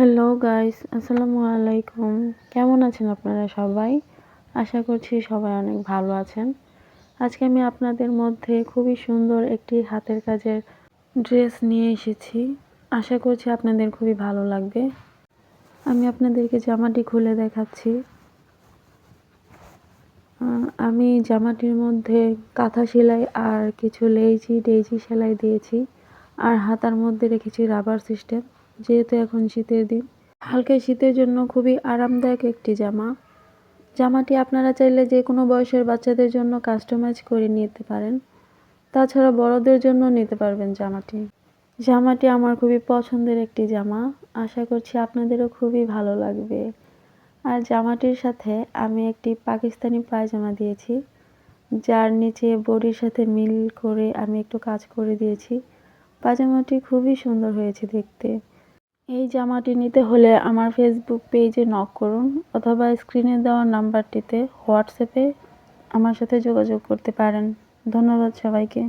Hello guys আসসালামু আলাইকুম কেমন আছেন আপনারা সবাই? আশা করছি সবাই অনেক ভালো আছেন। আজকে আমি আপনাদের মধ্যে খুবই সুন্দর একটি হাতের কাজের ড্রেস নিয়ে এসেছি। আশা করছি আপনাদের খুবই ভালো লাগবে। আমি আপনাদেরকে জামাটি খুলে দেখাচ্ছি। আমি জামাটির মধ্যে কাঁথা সেলাই আর কিছু লেইজি ডেইজি সেলাই দিয়েছি। আর হাতার মধ্যে রেখেছি রাবার সিস্টেম। যেহেতু এখন শীতের দিন, হালকা শীতের জন্য খুবই আরামদায়ক একটি জামা। জামাটি আপনারা চাইলে যে কোনো বয়সের বাচ্চাদের জন্য কাস্টমাইজ করে নিতে পারেন। তাছাড়া বড়দের জন্য নিতে পারবেন জামাটি। জামাটি আমার খুবই পছন্দের একটি জামা। আশা করছি আপনাদেরও খুবই ভালো লাগবে। আর জামাটির সাথে আমি একটি পাকিস্তানি পায়জামা দিয়েছি, যার নিচে বডির সাথে মিল করে আমি একটু কাজ করে দিয়েছি। পায়জামাটি খুবই সুন্দর হয়েছে দেখতে। এই জামাটি নিতে হলে আমার ফেসবুক পেজে নক করুন অথবা স্ক্রিনে দেওয়া নাম্বারটিতে হোয়াটসঅ্যাপে আমার সাথে যোগাযোগ করতে পারেন। ধন্যবাদ সবাইকে।